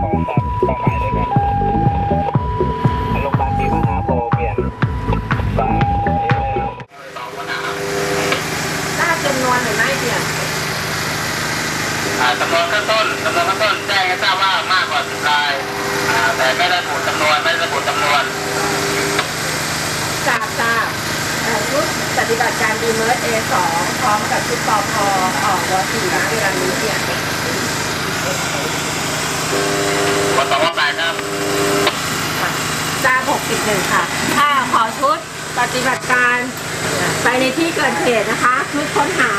ของตามเป้าหมายเลยครับโรงพยาบาลศรีมหาโพเปลี่ยนบาล่าจำนวนหรือไม่เปลี่ยจำนวนขั้นต้นจำนวนขั้นต้นแจ้งใทราบว่ามากกว่าสิบรายแต่ไม่ได้ผูกจำนวนไม่ได้ผูกจำนวนทราบทราบชุดปฏิบัติการดีเมอร์เอสองพร้อมกับชุดปอพอออกวอสี่นะเวลานี้เนี่ย วันต่อวันไปครับจ้าบ61 ค่ะ ถ้าขอชุดปฏิบัติการไปในที่เกิดเหตุนะคะ ชุดค้นหา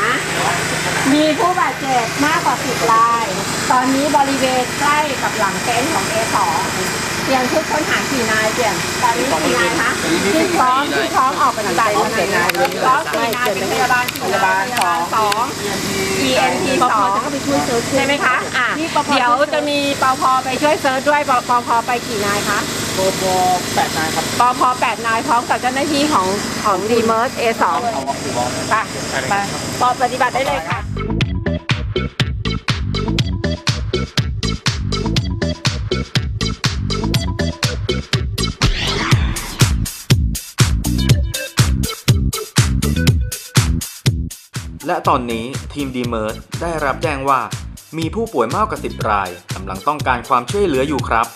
มีผู้บาดเจ็บมากกว่า 10 ราย ตอนนี้บริเวณใกล้กับหลังเต็นท์ของ A2 เตรียมชุดค้นหากี่นายเปลี่ยนตอนนี้กี่นายคะที่พร้อมที่พร้อมออกปฏิบัติการนายพร้อมกี่นายเป็นพยาบาลพยาบาลสองสอง ENT สองจะเข้าไปช่วยเซิร์ชใช่ไหมคะอะเดี๋ยวจะมีปพไปช่วยเซิร์ชด้วยปปพไปกี่นายคะโปรโปรแปดนายครับปพแปดนายพร้อมกับเจ้าหน้าที่ของของดีเมิร์ส A2 ไปไปปปฏิบัติได้เลยค่ะ และตอนนี้ทีมดีเมอร์ได้รับแจ้งว่า มีผู้ป่วยมากกว่า 10 รายกำลังต้องการความช่วยเหลืออยู่ครับ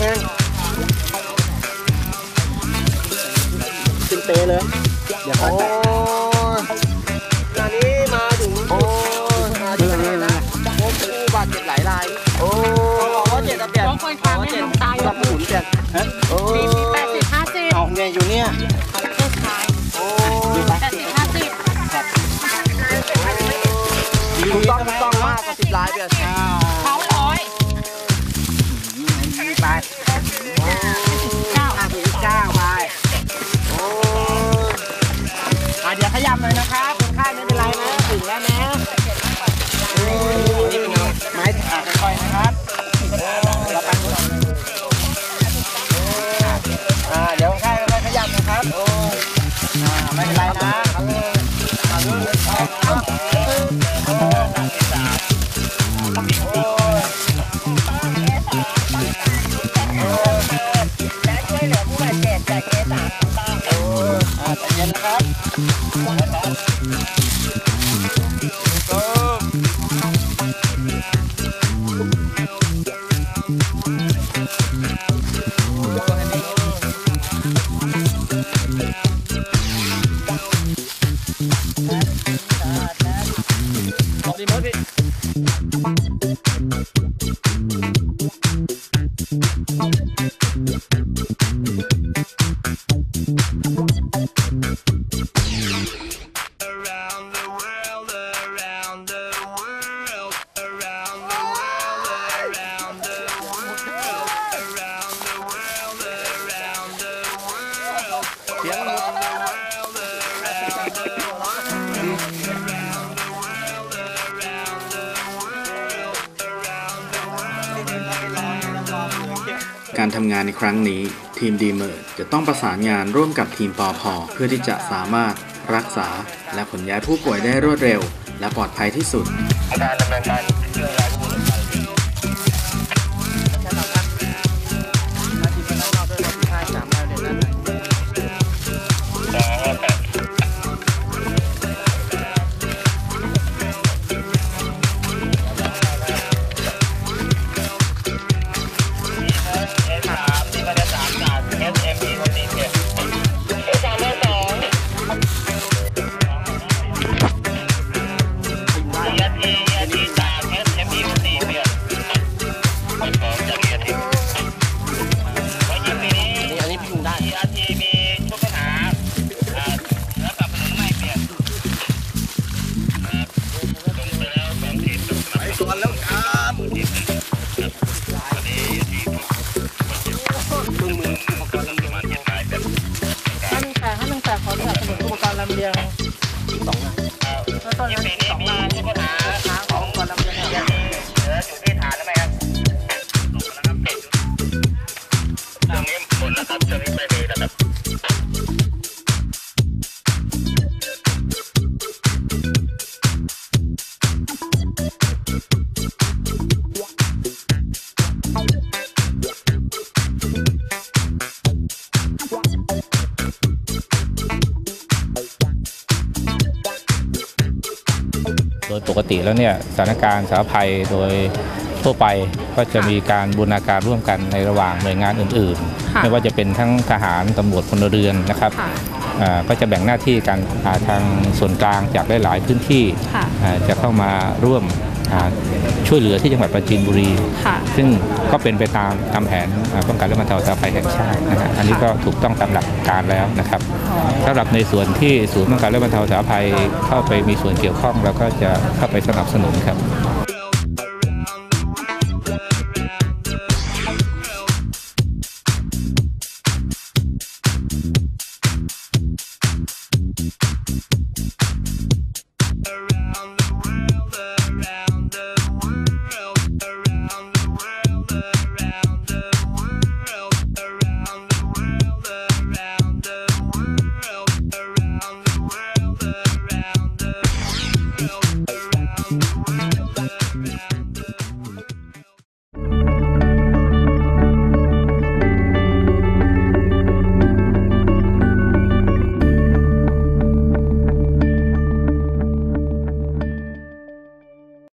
แทงขึ้นเตะเลย เดี๋ยวค่อยแตะตอนนี้มาถึงโอ้มาถึงแล้วนะพบผู้บาดเจ็บหลายราย โอ้บอกว่าเจ็บระเบียบบอกว่าเจ็บตายกับหมุนเจ็บโอ้แปดสิบห้าสิบเอาเนี่ยอยู่เนี่ยโอ้แปดสิบห้าสิบถูกต้องถูกต้องมากกว่าสิบลายเบียร์ หน่อยนะครับ นนะครับ การทำงานในครั้งนี้ ทีมดีเมอร์จะต้องประสานงานร่วมกับทีมปอพอเพื่อที่จะสามารถรักษา และขนย้ายผู้ป่วยได้รวดเร็ว และปลอดภัยที่สุดการดำเนินการ love. ติแล้วเนี่ยสถานการณ์สาธารณภัยโดยทั่วไปก็จะมีการบูรณาการร่วมกันในระหว่างหน่วยงานอื่นค่ะๆไม่ว่าจะเป็นทั้งทหารตำรวจพลเรือนนะครับค่ะอ่าก็จะแบ่งหน้าที่กันอ่าทางส่วนกลางจากหลายๆพื้นที่ค่ะอ่าจะเข้ามาร่วม อ่าช่วยเหลือที่จังหวัดปราจีนบุรีค่ะซึ่งก็เป็นไปตามตามแผนอ่าป้องกันและบรรเทาสาธารณภัยแห่งชาตินะฮะอันนี้ก็ถูกต้องตามหลักการแล้วนะครับสำหรับในส่วนที่ศูนย์ป้องกันและบรรเทาสาธารณภัยเข้าไปมีส่วนเกี่ยวข้องเราก็จะเข้าไปสนับสนุนครับ